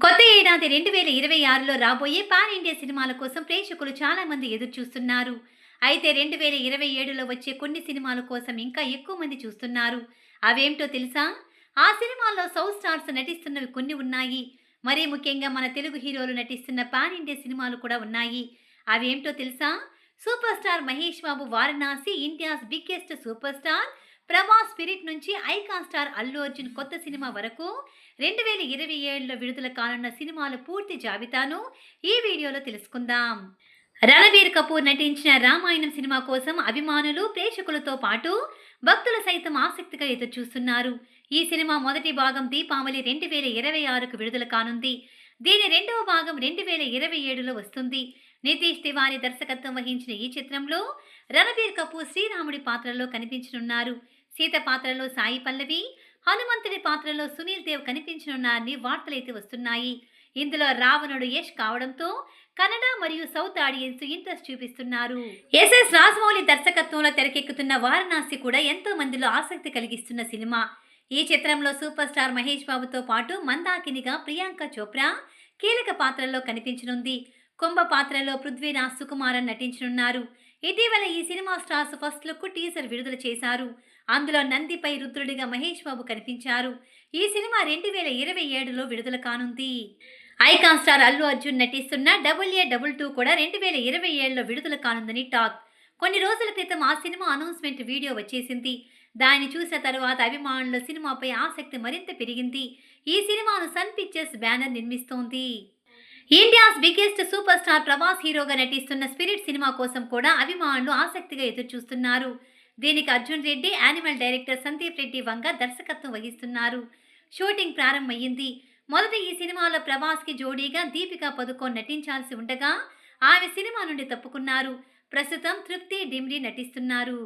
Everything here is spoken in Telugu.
కొత్త ఏడాది రెండు వేల ఇరవై ఆరులో రాబోయే పాన్ ఇండియా సినిమాల కోసం ప్రేక్షకులు చాలా మంది ఎదురు చూస్తున్నారు అయితే రెండు వేల ఇరవై ఏడులో వచ్చే కొన్ని సినిమాల కోసం ఇంకా ఎక్కువ మంది చూస్తున్నారు. అవేంటో తెలుసా? ఆ సినిమాల్లో సౌత్ స్టార్స్ నటిస్తున్నవి కొన్ని ఉన్నాయి. మరీ ముఖ్యంగా మన తెలుగు హీరోలు నటిస్తున్న పాన్ ఇండియా సినిమాలు కూడా ఉన్నాయి. అవేంటో తెలుసా? Super star Mahesh Babu Varanasi India's biggest super star Prabhas spirit నుంచి ఐకాన్ స్టార్ అల్లు అర్జున్ కొత్త సినిమా వరకు రెండు వేల ఇరవై ఏడులో విడుదల కానున్న సినిమాల పూర్తి జాబితాను ఈ వీడియోలో తెలుసుకుందాం. రణబీర్ కపూర్ నటించిన రామాయణం సినిమా కోసం అభిమానులు ప్రేక్షకులతో పాటు భక్తులు సైతం ఆసక్తిగా ఎదురుచూస్తున్నారు. ఈ సినిమా మొదటి భాగం దీపావళి రెండు వేల ఇరవై ఆరుకు విడుదల కానుంది. దీని రెండవ భాగం రెండు వేల ఇరవై ఏడులో వస్తుంది. నితీష్ తివారీ దర్శకత్వం వహించిన ఈ చిత్రంలో రణబీర్ కపూర్ శ్రీరాముడి పాత్రలో కనిపించనున్నారు. సీత పాత్రలో సాయి పల్లవి హనుమంతుడి పాత్రలో సునీల్ దేవ్ కనిపించనున్నారని వార్తలైతే వస్తున్నాయి. ఇందులో రావణుడు యష్ కావడంతో కన్నడ మరియు సౌత్ ఆడియన్స్ ఇంట్రెస్ట్ చూపిస్తున్నారు. ఎస్ఎస్ రాజమౌళి దర్శకత్వంలో తెరకెక్కుతున్న వారణాసి కూడా ఎంతో మందిలో ఆసక్తి కలిగిస్తున్న సినిమా. ఈ చిత్రంలో సూపర్ స్టార్ మహేష్ బాబుతో పాటు మందాకినిగా ప్రియాంక చోప్రా కీలక పాత్రలో కనిపించనుంది. కుంభ పాత్రలో పృథ్వీరాజ్ సుకుమారన్ నటించనున్నారు. ఇటీవల ఈ సినిమా స్టార్స్ ఫస్ట్ లుక్ టీజర్ విడుదల చేశారు. అందులో నందిపై రుద్రుడిగా మహేష్ బాబు కనిపించారు. ఈ సినిమా రెండు వేల ఇరవై ఏడులో విడుదల కానుంది. ఐకాన్ స్టార్ అల్లు అర్జున్ నటిస్తున్న డబుల్ ఏ డబుల్ టూ కూడా రెండు వేల ఇరవై ఏడులో విడుదల కానుందని టాక్. కొన్ని రోజుల క్రితం ఆ సినిమా అనౌన్స్మెంట్ వీడియో వచ్చేసింది. దాన్ని చూసిన తర్వాత అభిమానుల సినిమాపై ఆసక్తి మరింత పెరిగింది. ఈ సినిమాను sun pictures banner నిర్మిస్తోంది. India's biggest super star Prabhas హీరోగా నటిస్తున్న స్పిరిట్ సినిమా కోసం కూడా అభిమానులు ఆసక్తిగా ఎదురుచూస్తున్నారు. దీనికి అర్జున్ రెడ్డి యానిమల్ డైరెక్టర్ సందీప్ రెడ్డి వంగ దర్శకత్వం వహిస్తున్నారు. షూటింగ్ ప్రారంభమైంది. మొదట ఈ సినిమాలో ప్రభాస్కి జోడీగా దీపికా పదుకోన్ నటించాల్సి ఉండగా ఆమె సినిమా నుండి తప్పుకున్నారు. ప్రస్తుతం తృప్తి డిమ్రీ నటిస్తున్నారు.